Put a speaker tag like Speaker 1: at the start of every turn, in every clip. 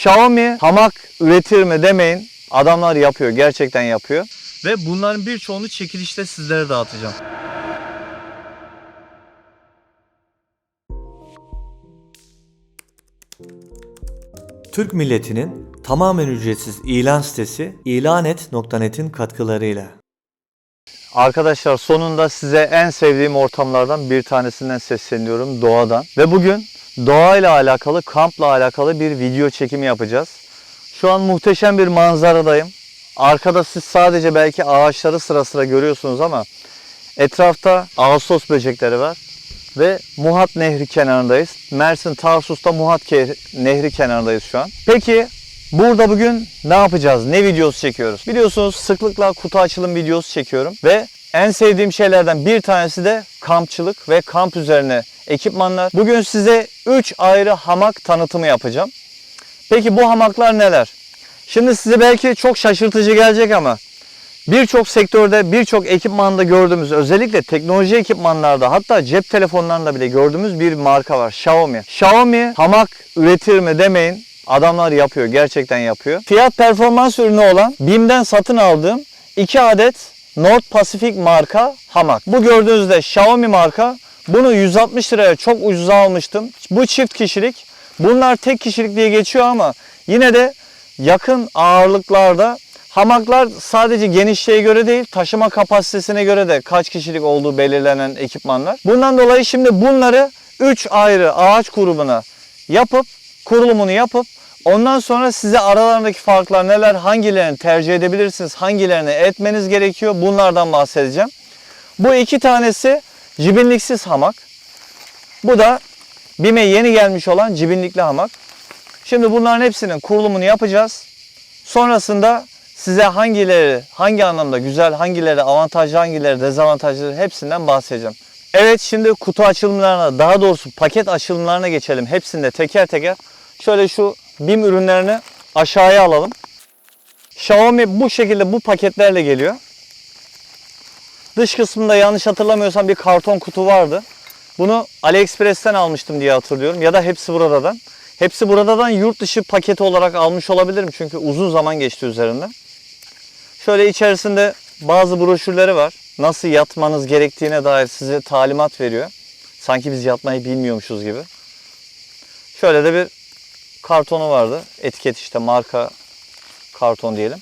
Speaker 1: Xiaomi hamak üretir mi demeyin. Adamlar yapıyor. Gerçekten yapıyor. Ve bunların birçoğunu çekilişte sizlere dağıtacağım.
Speaker 2: Türk milletinin tamamen ücretsiz ilan sitesi ilanet.net'in katkılarıyla.
Speaker 1: Arkadaşlar sonunda size en sevdiğim ortamlardan bir tanesinden sesleniyorum doğadan. Ve bugün doğayla alakalı, kampla alakalı bir video çekimi yapacağız. Şu an muhteşem bir manzaradayım. Arkada siz sadece belki ağaçları sıra sıra görüyorsunuz ama etrafta Ağustos böcekleri var. Ve Muhat Nehri kenarındayız. Mersin Tarsus'ta Muhat Nehri kenarındayız şu an. Peki Burada bugün ne yapacağız? Ne videosu çekiyoruz? Biliyorsunuz sıklıkla kutu açılım videosu çekiyorum ve en sevdiğim şeylerden bir tanesi de kampçılık ve kamp üzerine ekipmanlar. Bugün size 3 ayrı hamak tanıtımı yapacağım. Peki bu hamaklar neler? Şimdi size belki çok şaşırtıcı gelecek ama birçok sektörde, birçok ekipmanda gördüğümüz, özellikle teknoloji ekipmanlarda hatta cep telefonlarında bile gördüğümüz bir marka var. Xiaomi. Xiaomi hamak üretir mi demeyin. Adamlar yapıyor, gerçekten yapıyor. Fiyat performans ürünü olan BİM'den satın aldığım 2 adet North Pacific marka hamak. Bu gördüğünüzde Xiaomi marka. Bunu 160 liraya çok ucuza almıştım. Bu çift kişilik. Bunlar tek kişilik diye geçiyor ama yine de yakın ağırlıklarda hamaklar sadece genişliğe göre değil taşıma kapasitesine göre de kaç kişilik olduğu belirlenen ekipmanlar. Bundan dolayı şimdi bunları 3 ayrı ağaç grubuna yapıp kurulumunu yapıp ondan sonra size aralarındaki farklar neler, hangilerini tercih edebilirsiniz, hangilerini etmeniz gerekiyor bunlardan bahsedeceğim. Bu iki tanesi cibinliksiz hamak. Bu da BİM'e yeni gelmiş olan cibinlikli hamak. Şimdi bunların hepsinin kurulumunu yapacağız. Sonrasında size hangileri, hangi anlamda güzel, hangileri avantajlı, hangileri dezavantajlı hepsinden bahsedeceğim. Evet şimdi kutu açılımlarına, daha doğrusu paket açılımlarına geçelim. Hepsinde teker teker. Şöyle şu BİM ürünlerini aşağıya alalım. Xiaomi bu şekilde bu paketlerle geliyor. Dış kısmında yanlış hatırlamıyorsam bir karton kutu vardı. Bunu AliExpress'ten almıştım diye hatırlıyorum ya da hepsi buradan. Hepsi buradan yurt dışı paketi olarak almış olabilirim çünkü uzun zaman geçti üzerinden. Şöyle içerisinde bazı broşürleri var. Nasıl yatmanız gerektiğine dair size talimat veriyor. Sanki biz yatmayı bilmiyormuşuz gibi. Şöyle de bir kartonu vardı. Etiket işte marka karton diyelim.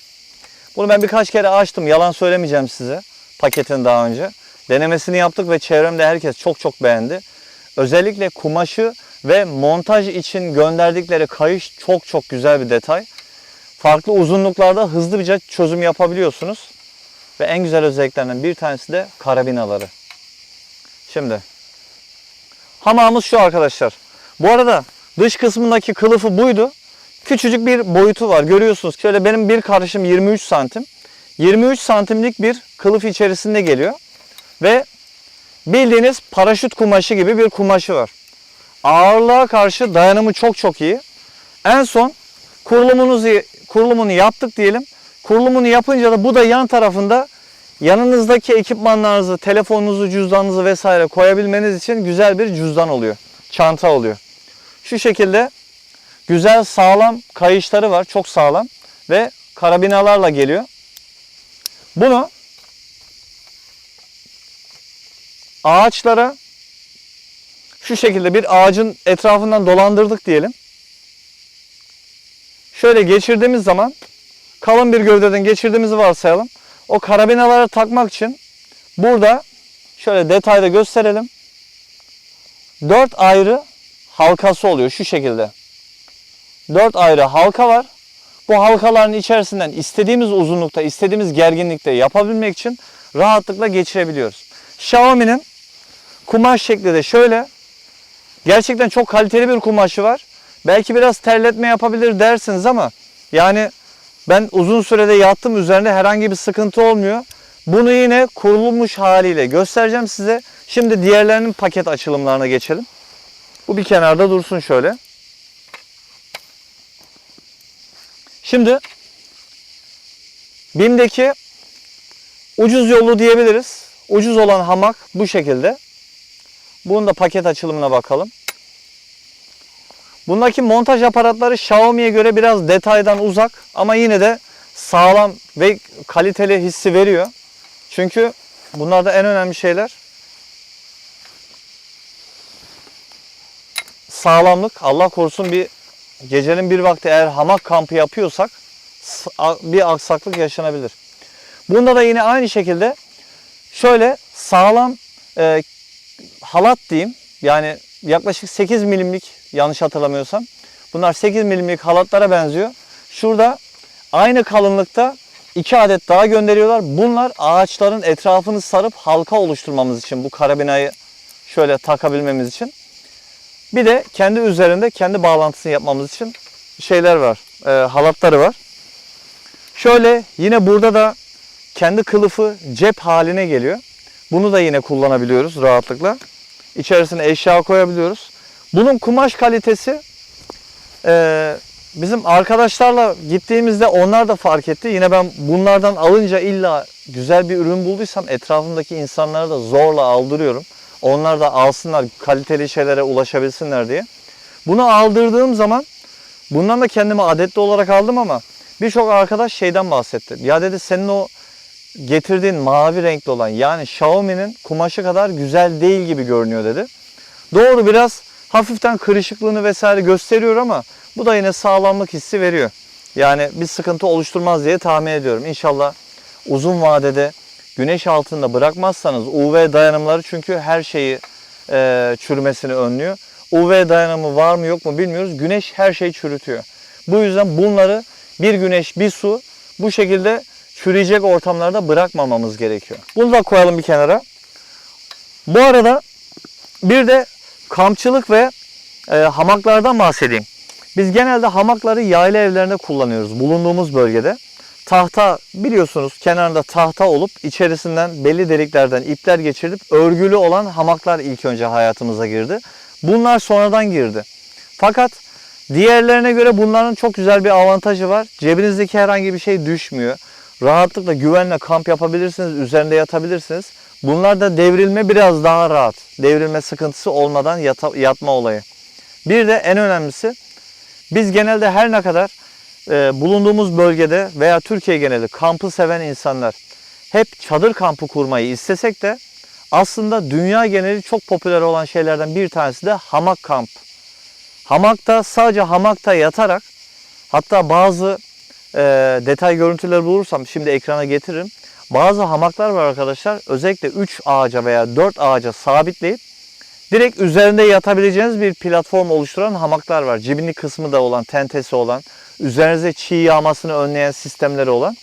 Speaker 1: Bunu ben birkaç kere açtım. Yalan söylemeyeceğim size. Paketini daha önce. Denemesini yaptık ve çevremde herkes çok çok beğendi. Özellikle kumaşı ve montaj için gönderdikleri kayış çok çok güzel bir detay. Farklı uzunluklarda hızlı bir çözüm yapabiliyorsunuz. Ve en güzel özelliklerinden bir tanesi de karabinaları. Şimdi hamamımız şu arkadaşlar. Bu arada dış kısmındaki kılıfı buydu. Küçücük bir boyutu var. Görüyorsunuz. Şöyle benim bir karışım 23 santim. 23 santimlik bir kılıf içerisinde geliyor. Ve bildiğiniz paraşüt kumaşı gibi bir kumaşı var. Ağırlığa karşı dayanımı çok çok iyi. En son kurulumunuzu kurulumunu yaptık diyelim. Kurulumunu yapınca da bu da yan tarafında yanınızdaki ekipmanlarınızı, telefonunuzu, cüzdanınızı vesaire koyabilmeniz için güzel bir cüzdan oluyor. Çanta oluyor. Şu şekilde güzel sağlam kayışları var. Çok sağlam ve karabinalarla geliyor. Bunu ağaçlara şu şekilde bir ağacın etrafından dolandırdık diyelim. Şöyle geçirdiğimiz zaman kalın bir gövdeden geçirdiğimizi varsayalım. O karabinaları takmak için burada şöyle detayda gösterelim. Dört ayrı halkası oluyor şu şekilde. Dört ayrı halka var. Bu halkaların içerisinden istediğimiz uzunlukta, istediğimiz gerginlikte yapabilmek için rahatlıkla geçirebiliyoruz. Xiaomi'nin kumaş şekli de şöyle. Gerçekten çok kaliteli bir kumaşı var. Belki biraz terletme yapabilir dersiniz ama yani ben uzun sürede yattım üzerinde herhangi bir sıkıntı olmuyor. Bunu yine kurulmuş haliyle göstereceğim size. Şimdi diğerlerinin paket açılımlarına geçelim. Bu bir kenarda dursun şöyle. Şimdi BİM'deki ucuz yolu diyebiliriz. Ucuz olan hamak bu şekilde. Bunun da paket açılımına bakalım. Bundaki montaj aparatları Xiaomi'ye göre biraz detaydan uzak ama yine de sağlam ve kaliteli hissi veriyor. Çünkü bunlarda en önemli şeyler sağlamlık. Allah korusun bir gecenin bir vakti eğer hamak kampı yapıyorsak bir aksaklık yaşanabilir. Bunda da yine aynı şekilde şöyle sağlam e, halat diyeyim. Yani yaklaşık 8 milimlik yanlış hatırlamıyorsam. Bunlar 8 milimlik halatlara benziyor. Şurada aynı kalınlıkta iki adet daha gönderiyorlar. Bunlar ağaçların etrafını sarıp halka oluşturmamız için bu karabinayı şöyle takabilmemiz için. Bir de kendi üzerinde kendi bağlantısını yapmamız için şeyler var. e, halatları var. Şöyle yine burada da kendi kılıfı cep haline geliyor. Bunu da yine kullanabiliyoruz rahatlıkla. İçerisine eşya koyabiliyoruz. Bunun kumaş kalitesi e, bizim arkadaşlarla gittiğimizde onlar da fark etti. Yine ben bunlardan alınca illa güzel bir ürün bulduysam etrafımdaki insanlara da zorla aldırıyorum. Onlar da alsınlar kaliteli şeylere ulaşabilsinler diye. Bunu aldırdığım zaman bundan da kendime adetli olarak aldım ama birçok arkadaş şeyden bahsetti. Ya dedi senin o getirdiğin mavi renkli olan yani Xiaomi'nin kumaşı kadar güzel değil gibi görünüyor dedi. Doğru biraz hafiften kırışıklığını vesaire gösteriyor ama bu da yine sağlamlık hissi veriyor. Yani bir sıkıntı oluşturmaz diye tahmin ediyorum. İnşallah uzun vadede güneş altında bırakmazsanız UV dayanımları çünkü her şeyi e, çürümesini önlüyor. UV dayanımı var mı yok mu bilmiyoruz. Güneş her şeyi çürütüyor. Bu yüzden bunları bir güneş bir su bu şekilde çürüyecek ortamlarda bırakmamamız gerekiyor. Bunu da koyalım bir kenara. Bu arada bir de kampçılık ve e, hamaklardan bahsedeyim. Biz genelde hamakları yayla evlerinde kullanıyoruz bulunduğumuz bölgede. Tahta biliyorsunuz kenarında tahta olup içerisinden belli deliklerden ipler geçirilip örgülü olan hamaklar ilk önce hayatımıza girdi. Bunlar sonradan girdi. Fakat diğerlerine göre bunların çok güzel bir avantajı var. Cebinizdeki herhangi bir şey düşmüyor. Rahatlıkla güvenle kamp yapabilirsiniz, üzerinde yatabilirsiniz. Bunlar da devrilme biraz daha rahat. Devrilme sıkıntısı olmadan yata- yatma olayı. Bir de en önemlisi biz genelde her ne kadar e, bulunduğumuz bölgede veya Türkiye geneli kampı seven insanlar hep çadır kampı kurmayı istesek de aslında dünya geneli çok popüler olan şeylerden bir tanesi de hamak kamp. Hamakta sadece hamakta yatarak hatta bazı e, detay görüntüleri bulursam şimdi ekrana getiririm. Bazı hamaklar var arkadaşlar özellikle 3 ağaca veya 4 ağaca sabitleyip direkt üzerinde yatabileceğiniz bir platform oluşturan hamaklar var. Cibinli kısmı da olan, tentesi olan, üzerinize çiğ yağmasını önleyen sistemleri olan.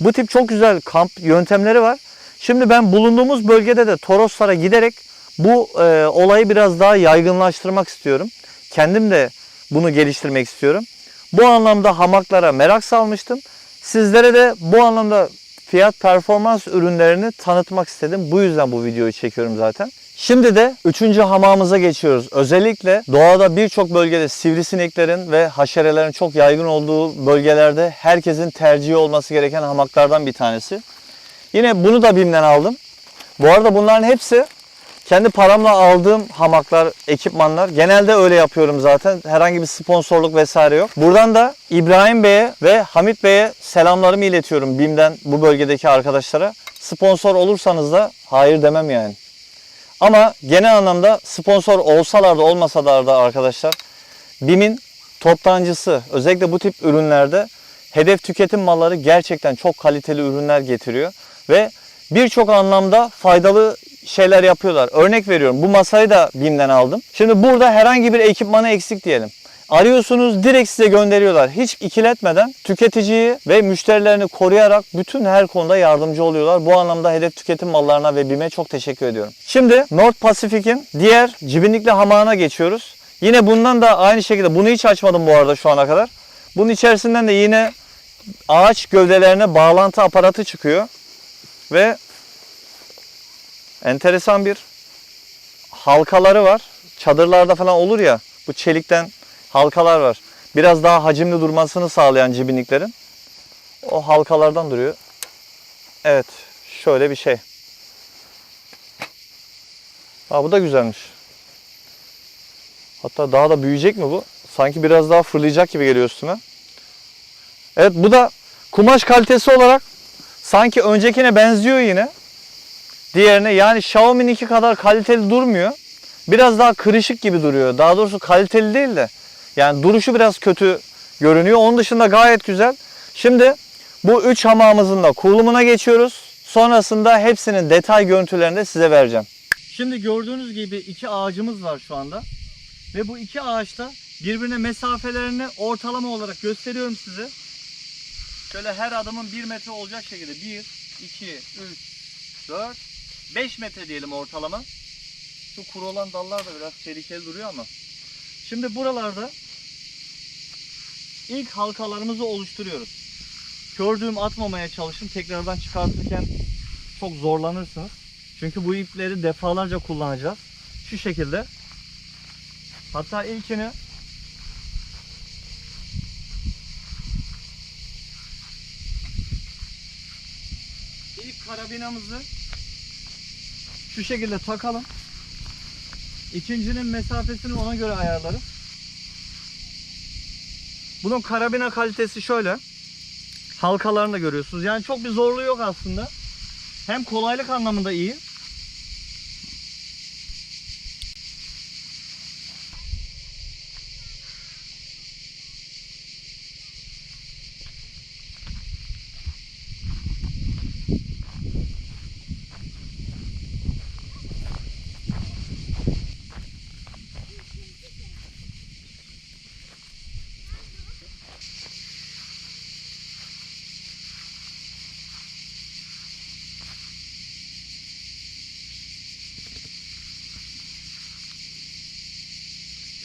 Speaker 1: Bu tip çok güzel kamp yöntemleri var. Şimdi ben bulunduğumuz bölgede de Toroslara giderek bu e, olayı biraz daha yaygınlaştırmak istiyorum. Kendim de bunu geliştirmek istiyorum. Bu anlamda hamaklara merak salmıştım. Sizlere de bu anlamda fiyat performans ürünlerini tanıtmak istedim. Bu yüzden bu videoyu çekiyorum zaten. Şimdi de üçüncü hamamımıza geçiyoruz. Özellikle doğada birçok bölgede sivrisineklerin ve haşerelerin çok yaygın olduğu bölgelerde herkesin tercihi olması gereken hamaklardan bir tanesi. Yine bunu da BİM'den aldım. Bu arada bunların hepsi kendi paramla aldığım hamaklar, ekipmanlar. Genelde öyle yapıyorum zaten. Herhangi bir sponsorluk vesaire yok. Buradan da İbrahim Bey'e ve Hamit Bey'e selamlarımı iletiyorum BİM'den bu bölgedeki arkadaşlara. Sponsor olursanız da hayır demem yani. Ama genel anlamda sponsor olsalar da olmasalar da arkadaşlar BİM'in toptancısı özellikle bu tip ürünlerde hedef tüketim malları gerçekten çok kaliteli ürünler getiriyor ve birçok anlamda faydalı şeyler yapıyorlar. Örnek veriyorum bu masayı da BİM'den aldım. Şimdi burada herhangi bir ekipmanı eksik diyelim. Arıyorsunuz direkt size gönderiyorlar. Hiç ikiletmeden tüketiciyi ve müşterilerini koruyarak bütün her konuda yardımcı oluyorlar. Bu anlamda hedef tüketim mallarına ve BİM'e çok teşekkür ediyorum. Şimdi North Pacific'in diğer cibinlikli hamağına geçiyoruz. Yine bundan da aynı şekilde bunu hiç açmadım bu arada şu ana kadar. Bunun içerisinden de yine ağaç gövdelerine bağlantı aparatı çıkıyor. Ve enteresan bir halkaları var. Çadırlarda falan olur ya bu çelikten halkalar var. Biraz daha hacimli durmasını sağlayan cibinliklerin. O halkalardan duruyor. Evet şöyle bir şey. Ha bu da güzelmiş. Hatta daha da büyüyecek mi bu? Sanki biraz daha fırlayacak gibi geliyor üstüme. Evet bu da kumaş kalitesi olarak sanki öncekine benziyor yine. Diğerine yani Xiaomi'ninki kadar kaliteli durmuyor. Biraz daha kırışık gibi duruyor. Daha doğrusu kaliteli değil de. Yani duruşu biraz kötü görünüyor. Onun dışında gayet güzel. Şimdi bu üç hamamımızın da kurulumuna geçiyoruz. Sonrasında hepsinin detay görüntülerini de size vereceğim. Şimdi gördüğünüz gibi iki ağacımız var şu anda. Ve bu iki ağaçta birbirine mesafelerini ortalama olarak gösteriyorum size. Şöyle her adımın 1 metre olacak şekilde 1, 2, 3, 4, 5 metre diyelim ortalama. Şu kuru olan dallar da biraz tehlikeli duruyor ama. Şimdi buralarda ilk halkalarımızı oluşturuyoruz. Kördüğüm atmamaya çalışın. Tekrardan çıkartırken çok zorlanırsınız. Çünkü bu ipleri defalarca kullanacağız. Şu şekilde. Hatta ilkini ilk karabinamızı şu şekilde takalım. İkincinin mesafesini ona göre ayarlarız. Bunun karabina kalitesi şöyle. Halkalarını da görüyorsunuz. Yani çok bir zorluğu yok aslında. Hem kolaylık anlamında iyi.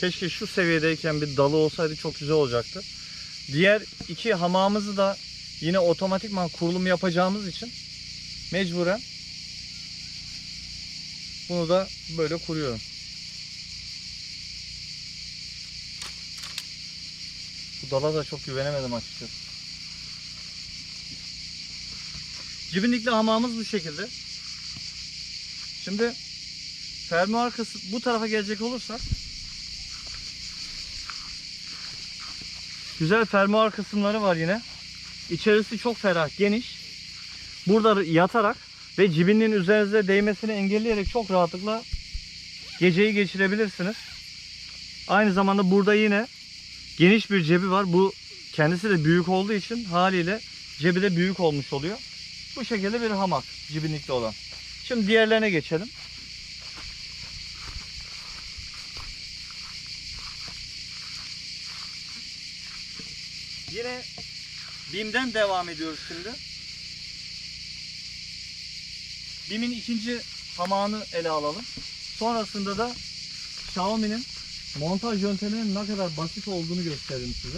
Speaker 1: Keşke şu seviyedeyken bir dalı olsaydı çok güzel olacaktı. Diğer iki hamamımızı da yine otomatikman kurulum yapacağımız için mecburen bunu da böyle kuruyorum. Bu dala da çok güvenemedim açıkçası. Cibinlikli hamamımız bu şekilde. Şimdi fermuar kısmı bu tarafa gelecek olursak Güzel fermuar kısımları var yine. İçerisi çok ferah, geniş. Burada yatarak ve cibinin üzerinize değmesini engelleyerek çok rahatlıkla geceyi geçirebilirsiniz. Aynı zamanda burada yine geniş bir cebi var. Bu kendisi de büyük olduğu için haliyle cebi de büyük olmuş oluyor. Bu şekilde bir hamak cibinlikli olan. Şimdi diğerlerine geçelim. Yine BİM'den devam ediyoruz şimdi. BİM'in ikinci hamağını ele alalım. Sonrasında da Xiaomi'nin montaj yönteminin ne kadar basit olduğunu göstereyim size.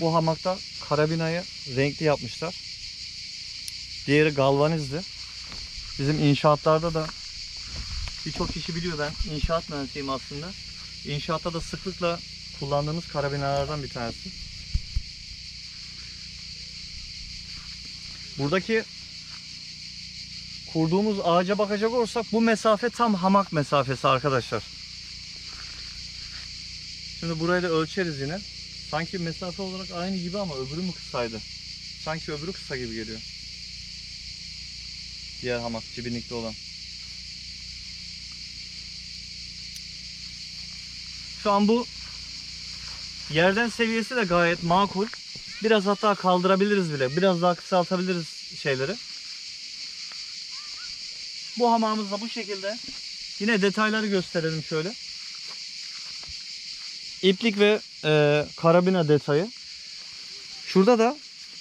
Speaker 1: Bu hamakta karabinayı renkli yapmışlar. Diğeri galvanizdi. Bizim inşaatlarda da birçok kişi biliyor ben inşaat mühendisiyim aslında. İnşaatta da sıklıkla kullandığımız karabinalardan bir tanesi. Buradaki kurduğumuz ağaca bakacak olursak bu mesafe tam hamak mesafesi arkadaşlar. Şimdi burayı da ölçeriz yine. Sanki mesafe olarak aynı gibi ama öbürü mü kısaydı? Sanki öbürü kısa gibi geliyor. Diğer hamak cibinlikli olan. Şu an bu yerden seviyesi de gayet makul. Biraz hatta kaldırabiliriz bile. Biraz daha kısaltabiliriz şeyleri. Bu hamamımız da bu şekilde. Yine detayları gösterelim şöyle. İplik ve e, karabina detayı. Şurada da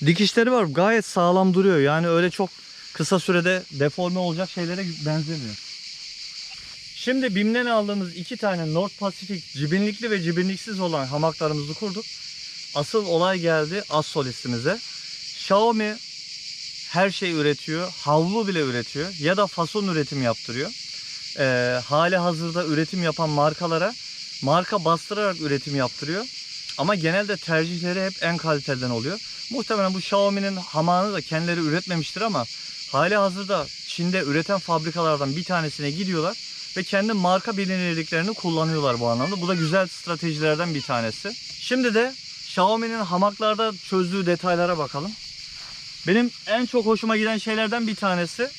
Speaker 1: dikişleri var. Gayet sağlam duruyor. Yani öyle çok kısa sürede deforme olacak şeylere benzemiyor. Şimdi BİM'den aldığımız iki tane North Pacific cibinlikli ve cibinliksiz olan hamaklarımızı kurduk. Asıl olay geldi az solistimize. Xiaomi her şey üretiyor. Havlu bile üretiyor. Ya da fason üretim yaptırıyor. Ee, hali hazırda üretim yapan markalara marka bastırarak üretim yaptırıyor. Ama genelde tercihleri hep en kaliteliden oluyor. Muhtemelen bu Xiaomi'nin hamağını da kendileri üretmemiştir ama hali hazırda Çin'de üreten fabrikalardan bir tanesine gidiyorlar ve kendi marka bilinirliklerini kullanıyorlar bu anlamda. Bu da güzel stratejilerden bir tanesi. Şimdi de Xiaomi'nin hamaklarda çözdüğü detaylara bakalım. Benim en çok hoşuma giden şeylerden bir tanesi.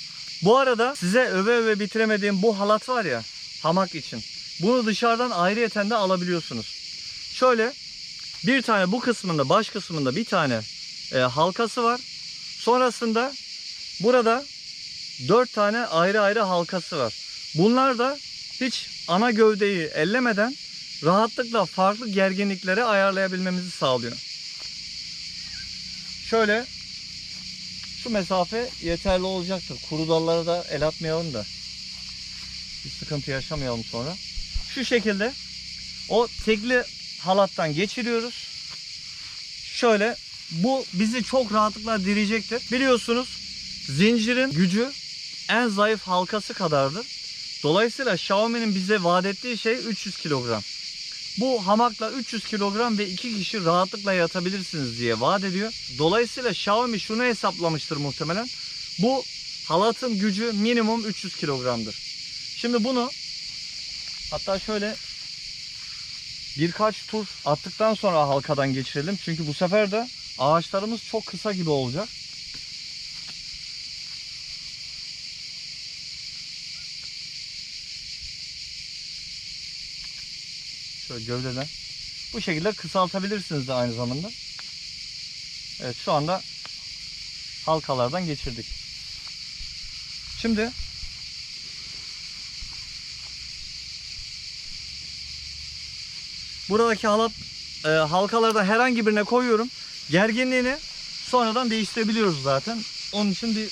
Speaker 1: Bu arada size öve öve bitiremediğim bu halat var ya hamak için. Bunu dışarıdan ayrıyeten de alabiliyorsunuz. Şöyle bir tane bu kısmında baş kısmında bir tane e, halkası var. Sonrasında burada dört tane ayrı ayrı halkası var. Bunlar da hiç ana gövdeyi ellemeden rahatlıkla farklı gerginliklere ayarlayabilmemizi sağlıyor. Şöyle şu mesafe yeterli olacaktır. Kuru dallara da el atmayalım da bir sıkıntı yaşamayalım sonra. Şu şekilde o tekli halattan geçiriyoruz. Şöyle bu bizi çok rahatlıkla direyecektir. Biliyorsunuz zincirin gücü en zayıf halkası kadardır. Dolayısıyla Xiaomi'nin bize vaat ettiği şey 300 kilogram. Bu hamakla 300 kilogram ve iki kişi rahatlıkla yatabilirsiniz diye vaat ediyor. Dolayısıyla Xiaomi şunu hesaplamıştır muhtemelen. Bu halatın gücü minimum 300 kilogramdır. Şimdi bunu hatta şöyle birkaç tur attıktan sonra halkadan geçirelim. Çünkü bu sefer de ağaçlarımız çok kısa gibi olacak. Şöyle gövdeden. Bu şekilde kısaltabilirsiniz de aynı zamanda. Evet şu anda halkalardan geçirdik. Şimdi buradaki halat e, halkalardan herhangi birine koyuyorum. Gerginliğini sonradan değiştirebiliyoruz zaten. Onun için bir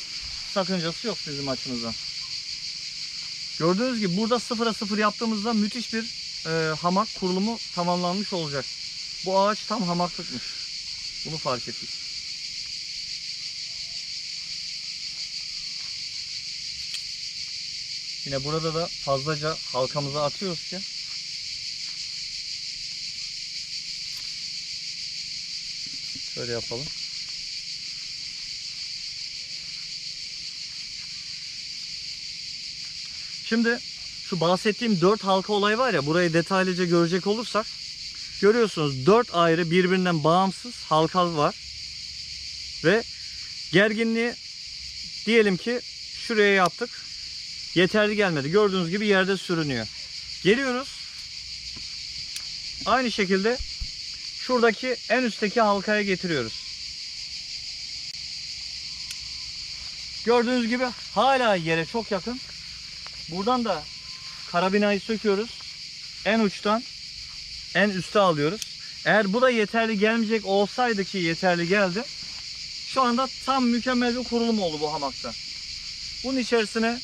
Speaker 1: sakıncası yok bizim açımızdan. Gördüğünüz gibi burada sıfıra sıfır yaptığımızda müthiş bir e, hamak kurulumu tamamlanmış olacak. Bu ağaç tam hamaklıkmış. Bunu fark ettik. Yine burada da fazlaca halkamızı atıyoruz ki Şöyle yapalım. Şimdi şu bahsettiğim 4 halka olay var ya burayı detaylıca görecek olursak görüyorsunuz 4 ayrı birbirinden bağımsız halka var. Ve gerginliği diyelim ki şuraya yaptık. Yeterli gelmedi. Gördüğünüz gibi yerde sürünüyor. Geliyoruz. Aynı şekilde şuradaki en üstteki halkaya getiriyoruz. Gördüğünüz gibi hala yere çok yakın. Buradan da karabinayı söküyoruz. En uçtan en üste alıyoruz. Eğer bu da yeterli gelmeyecek olsaydı ki yeterli geldi. Şu anda tam mükemmel bir kurulum oldu bu hamakta. Bunun içerisine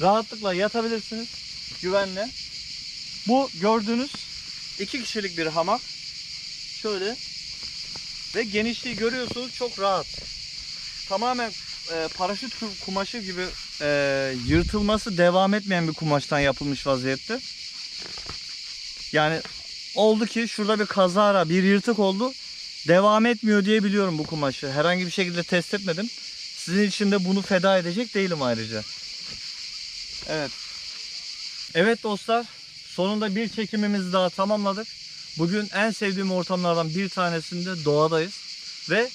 Speaker 1: rahatlıkla yatabilirsiniz. Güvenle. Bu gördüğünüz iki kişilik bir hamak. Şöyle. Ve genişliği görüyorsunuz çok rahat. Tamamen e, paraşüt kumaşı gibi e, yırtılması devam etmeyen bir kumaştan yapılmış vaziyette. Yani oldu ki şurada bir kazara, bir yırtık oldu. Devam etmiyor diye biliyorum bu kumaşı. Herhangi bir şekilde test etmedim. Sizin için de bunu feda edecek değilim ayrıca. Evet. Evet dostlar. Sonunda bir çekimimizi daha tamamladık. Bugün en sevdiğim ortamlardan bir tanesinde doğadayız. Ve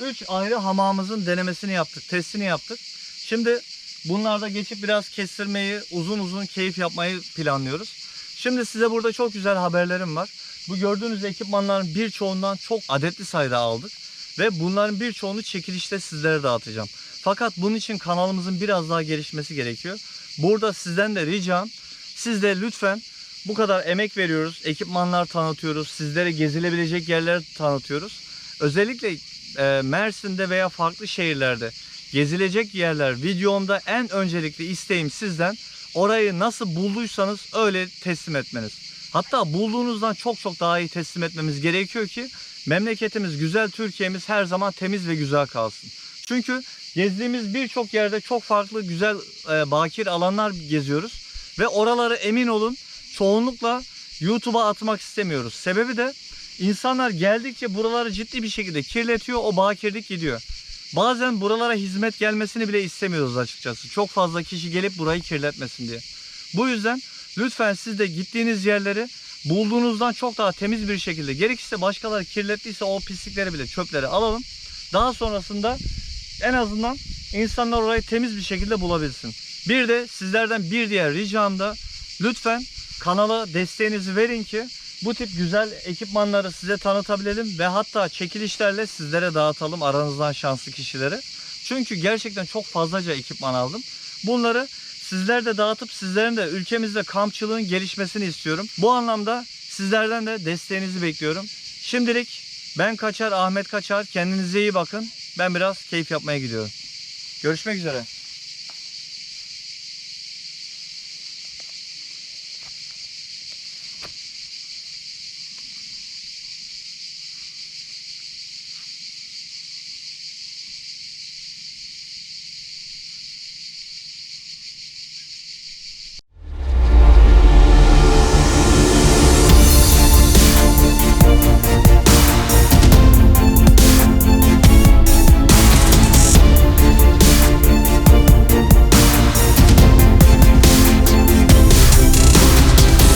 Speaker 1: 3 ayrı hamamımızın denemesini yaptık, testini yaptık. Şimdi bunlarda geçip biraz kestirmeyi, uzun uzun keyif yapmayı planlıyoruz. Şimdi size burada çok güzel haberlerim var. Bu gördüğünüz ekipmanların birçoğundan çok adetli sayıda aldık. Ve bunların birçoğunu çekilişte sizlere dağıtacağım. Fakat bunun için kanalımızın biraz daha gelişmesi gerekiyor. Burada sizden de ricam, siz de lütfen bu kadar emek veriyoruz, ekipmanlar tanıtıyoruz, sizlere gezilebilecek yerler tanıtıyoruz. Özellikle e, Mersin'de veya farklı şehirlerde gezilecek yerler videomda en öncelikli isteğim sizden orayı nasıl bulduysanız öyle teslim etmeniz. Hatta bulduğunuzdan çok çok daha iyi teslim etmemiz gerekiyor ki memleketimiz, güzel Türkiye'miz her zaman temiz ve güzel kalsın. Çünkü gezdiğimiz birçok yerde çok farklı güzel e, bakir alanlar geziyoruz ve oraları emin olun çoğunlukla YouTube'a atmak istemiyoruz. Sebebi de insanlar geldikçe buraları ciddi bir şekilde kirletiyor. O bakirlik gidiyor. Bazen buralara hizmet gelmesini bile istemiyoruz açıkçası. Çok fazla kişi gelip burayı kirletmesin diye. Bu yüzden lütfen siz de gittiğiniz yerleri bulduğunuzdan çok daha temiz bir şekilde gerekirse başkaları kirlettiyse o pislikleri bile çöpleri alalım. Daha sonrasında en azından insanlar orayı temiz bir şekilde bulabilsin. Bir de sizlerden bir diğer ricam da lütfen kanala desteğinizi verin ki bu tip güzel ekipmanları size tanıtabilelim ve hatta çekilişlerle sizlere dağıtalım aranızdan şanslı kişilere. Çünkü gerçekten çok fazlaca ekipman aldım. Bunları sizler de dağıtıp sizlerin de ülkemizde kampçılığın gelişmesini istiyorum. Bu anlamda sizlerden de desteğinizi bekliyorum. Şimdilik ben Kaçar, Ahmet Kaçar. Kendinize iyi bakın. Ben biraz keyif yapmaya gidiyorum. Görüşmek üzere.